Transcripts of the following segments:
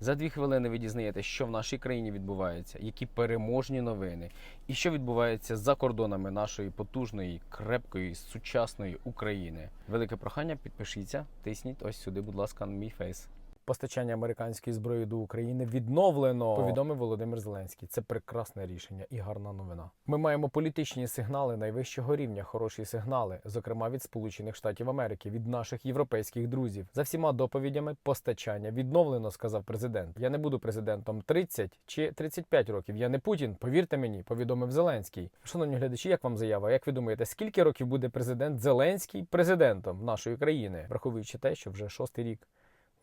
За дві хвилини ви дізнаєтесь, що в нашій країні відбувається, які переможні новини, і що відбувається за кордонами нашої потужної, крепкої, сучасної України. Велике прохання, підпишіться, тисніть ось сюди, будь ласка, на мій фейс. Постачання американської зброї до України відновлено. Повідомив Володимир Зеленський. Це прекрасне рішення і гарна новина. Ми маємо політичні сигнали найвищого рівня, хороші сигнали, зокрема від Сполучених Штатів Америки, від наших європейських друзів. За всіма доповідями постачання відновлено, сказав президент. Я не буду президентом 30 чи 35 років. Я не Путін. Повірте мені, повідомив Зеленський. Шановні глядачі, як вам заява? Як ви думаєте, скільки років буде президент Зеленський президентом нашої країни, враховуючи те, що вже шостий рік.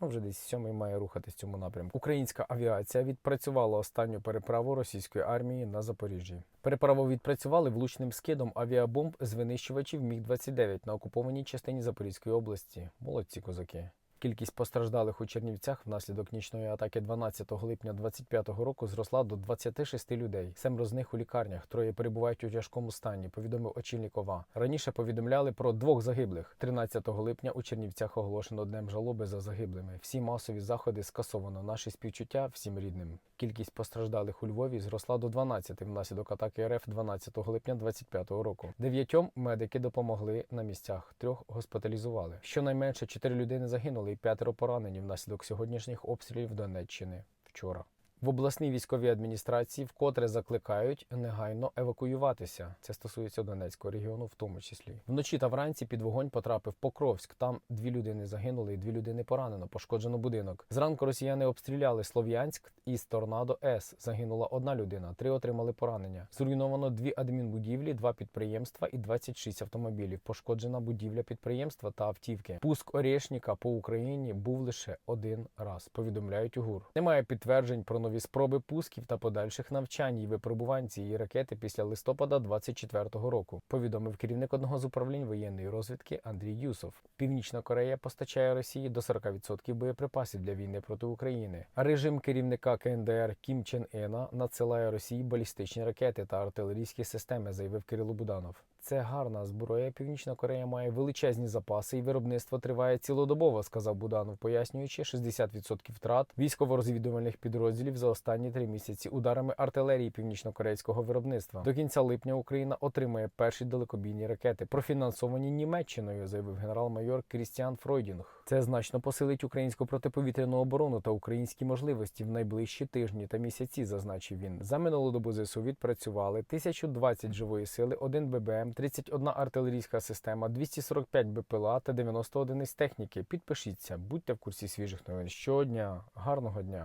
Ну, вже десь сьомий має рухатись цьому напрямку. Українська авіація відпрацювала останню переправу російської армії на Запоріжжі. Переправу відпрацювали влучним скидом авіабомб з винищувачів Міг-29 на окупованій частині Запорізької області. Молодці козаки. Кількість постраждалих у Чернівцях внаслідок нічної атаки 12 липня 2025 року зросла до 26 людей. Семеро з них у лікарнях, троє перебувають у тяжкому стані. Повідомив очільник ОВА. Раніше повідомляли про двох загиблих. 13 липня у Чернівцях оголошено днем жалоби за загиблими. Всі масові заходи скасовано. Наші співчуття всім рідним. Кількість постраждалих у Львові зросла до 12 внаслідок атаки РФ 12 липня 2025 року. Дев'ятьом медики допомогли на місцях. Трьох госпіталізували. Щонайменше чотири людини загинули п'ятеро поранені внаслідок сьогоднішніх обстрілів Донеччини вчора. В обласній військовій адміністрації вкотре закликають негайно евакуюватися. Це стосується Донецького регіону, в тому числі. Вночі та вранці під вогонь потрапив Покровськ. Там дві людини загинули і дві людини поранено. Пошкоджено будинок. Зранку росіяни обстріляли Слов'янськ із Торнадо С. Загинула одна людина, три отримали поранення. Зруйновано дві адмінбудівлі, два підприємства і 26 автомобілів. Пошкоджена будівля підприємства та автівки. Пуск Орєшніка по Україні був лише один раз. Повідомляють УГУР. Немає підтверджень про нові спроби пусків та подальших навчань і випробувань цієї ракети після листопада 24-го року. Повідомив керівник одного з управлінь воєнної розвідки Андрій Юсов. Північна Корея постачає Росії до 40% боєприпасів для війни проти України. Режим керівника КНДР Кім Чен Ена надсилає Росії балістичні ракети та артилерійські системи, заявив Кирило Буданов. Це гарна зброя. Північна Корея має величезні запаси, і виробництво триває цілодобово, сказав Буданов, пояснюючи 60% втрат військово-розвідувальних підрозділів за останні три місяці ударами артилерії північно-корейського виробництва. До кінця липня Україна отримає перші далекобійні ракети, профінансовані Німеччиною, заявив генерал-майор Крістіан Фройдінг. Це значно посилить українську протиповітряну оборону та українські можливості в найближчі тижні та місяці, зазначив він. За минулу добу ЗСУ відпрацювали 1020 живої сили, 1 ББМ, 31 артилерійська система, 245 БПЛА та 91 із техніки. Підпишіться, будьте в курсі свіжих новин щодня. Гарного дня!